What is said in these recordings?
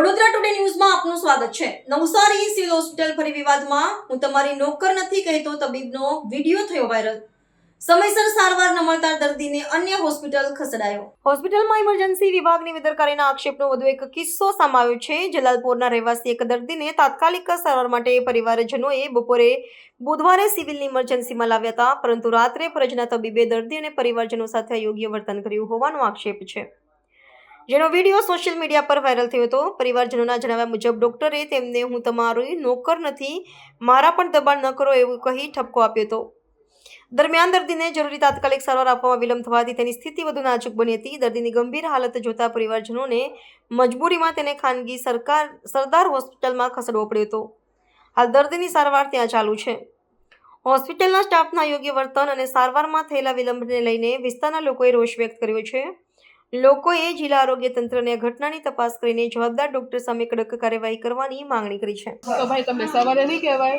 Vadodara today ન્યૂઝમાં આપનું સ્વાગત છે. નવસારી સિવિલ હોસ્પિટલ ફરી વિવાદમાં. હું તમારી નોકર નથી કહેતો, તબીબનો વીડિયો થયો વાયરલ. સમયસર સારવાર ન મળતા દર્દીને અન્ય હોસ્પિટલ ખસેડાયો. હોસ્પિટલમાં ઇમરજન્સી વિભાગની બેદરકારીના આક્ષેપનો વધુ એક કિસ્સો સામાયો છે. જલાલપોરના રહેવાસી એક દર્દીને તાત્કાલિક સારવાર માટે પરિવારજનોએ બપોરે બુધવારે સિવિલની ઇમરજન્સીમાં લાવ્યા હતા. પરંતુ રાત્રે ફરજના તબીબે દર્દી અને પરિવારજનો સાથે અયોગ્ય વર્તન કર્યું હોવાનો આક્ષેપ છે. જેનો વીડિયો સોશિયલ મીડિયા પર વાયરલ થયો હતો. પરિવારજનોના જણાવ્યા મુજબ ડોક્ટરે તેમને, હું તમારી નોકર નથી, મારા પણ દબાણ ન કરો એવું કહી ઠપકો આપ્યો હતો. દરમિયાન દર્દીને જરૂરી તાત્કાલિક સારવાર આપવામાં વિલંબ થવાથી તેની સ્થિતિ વધુ નાજુક બની હતી. દર્દીની ગંભીર હાલત જોતા પરિવારજનોને મજબૂરીમાં તેને ખાનગી સરકાર, સરદાર હોસ્પિટલમાં ખસેડવો પડ્યો હતો. હાલ દર્દીની સારવાર ત્યાં ચાલુ છે. હોસ્પિટલના સ્ટાફના યોગ્ય વર્તન અને સારવારમાં થયેલા વિલંબને લઈને વિસ્તારના લોકોએ રોષ વ્યક્ત કર્યો છે. લોકોએ જિલ્લા આરોગ્ય તંત્રને આ ઘટનાની તપાસ કરીને જવાબદાર ડોક્ટર સામે કડક કાર્યવાહી કરવાની માંગણી કરી છે. તો ભાઈ તમે સવારે નહીં કહેવાય?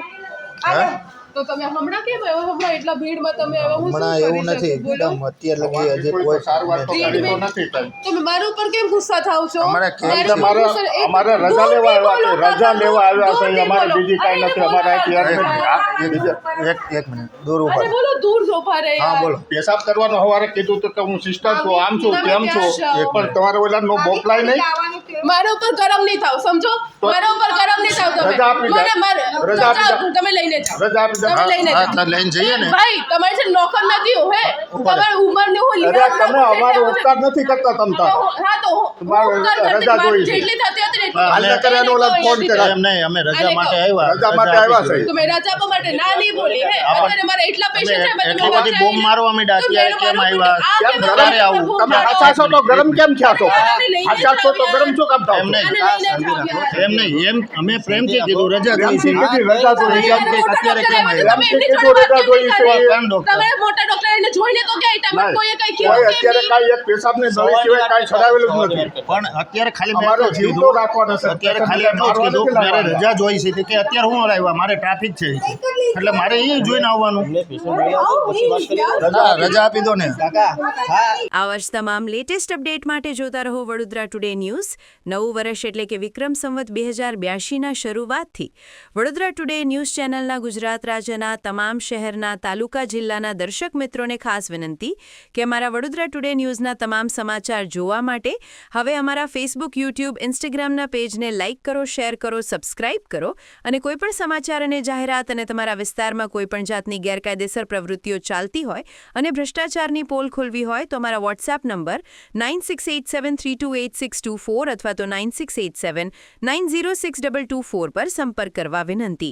તો તમે હમણાં કેમ આવ્યા? હમણાં એટલા ભીડમાં તમે આવ્યા? હું હમણાં એવું નથી એકદમ અત્યારે લગી હજી કોઈ સારવાર તો નથી. કરી નથી તમે મારા ઉપર કેમ ગુસ્સા થાવ છો? અમારે કેમ મારા અમારે અમારે રજા લેવા આવ્યા છે રજા લેવા આવ્યા છે અમારે બીજી કાઈ નથી અમારે એ એક એક મિનિટ દૂર અરે ઊભા બોલો દૂર જો ઊભા રહે હા બોલો. પેશાબ કરવાનો હવારે કીધું તો કે હું સિસ્ટર છું આમ છું તેમ છું. પણ તમારે ઓલા નો બોપલાય નહીં? મારા ઉપર ગરમ નહીં થાવ સમજો? મારા ઉપર ગરમ નહીં થાવ તમે. રજા આપી દે. રજા આપી દે. તમે લઈને જાઓ. રજા આપી દે. લઈને હા તો લઈને જઈએ ને. ભાઈ તમારે છે નોકર નથી હું હે ઉંમર ને હું અરે તમે અમારો ઉપકાર નથી કરતા તમ તાર હા તો હું તમારે રજા જોઈ જેટલી થતી હતી એટલી કરી. એનો ઓલા ફોન અહીંયાથી એમ નહીં અમે રજા માટે આવ્યા. રજા માટે આવ્યા છે. તમે રજા આપવા માટે ના નહીં બોલી હે. અત્યારે મારા એટલા પેશન્ટ છે એટલી બધી બોમ્બ મારવા માંડ્યા તો કેમ આવ્યા? કેમ કેમ આવું? તમે હાચા છો તો ગરમ કેમ થયા છો હાચા છો તો ગરમ શું કામ થાવ એમ નહીં. એમ નહીં એમ અમે પ્રેમથી કીધું રજા કીધી રજા જોઈ. અત્યારે કેમ રજા જોઈ છે. કરી? કેમ ડોક્ટર? તમે મોટા ડોક્ટર એને જોઈને તો ગયા તમે કોઈએ કઈ કીધું અત્યારે કેમ નહીં? કાંઈ એક દવા સિવાય કાંઈ છડાવેલું નથી. પણ અત્યારે ખાલી મેં અમારો એટલું જ જીવ તો રાખવાનો છે. અત્યારે ખાલી એટલું જ કીધું મારે રજા જોઈ છે કે અત્યારે હું આવ્યા? મારે ટ્રાફિક છે. એટલે મારે એ જોઈને આવવાનું. રજા રજા આપી દો ને. આ વર્ષ તમામ લેટેસ્ટ અપડેટ માટે જોતા રહો વડોદરા ટુડે ન્યૂઝ નવું વર્ષ એટલે કે વિક્રમ સંવત બે હજાર બ્યાસીના શરૂઆતથી. વડોદરા ટુડે ન્યૂઝ ચેનલના ગુજરાત રાજ્યના તમામ શહેરના તાલુકા જિલ્લાના દર્શક મિત્રોને ખાસ વિનંતી કે અમારા વડોદરા ટુડે ન્યૂઝના તમામ સમાચાર જોવા માટે હવે અમારા ફેસબુક યુટ્યુબ ઇન્સ્ટાગ્રામના પેજને લાઇક કરો, શેર કરો, સબસ્ક્રાઇબ કરો અને કોઈપણ સમાચાર અને જાહેરાત અને તમારા વિસ્તારમાં કોઈપણ જાતની ગેરકાયદેસર પ્રવૃત્તિઓ ચાલતી હોય અને ભ્રષ્ટાચારની પોલ ખોલવી હોય તો અમારા WhatsApp number nine six eight seven three two eight six two four અથવા તો nine six eight seven nine zero six double two four પર સંપર્ક કરવા વિનંતી.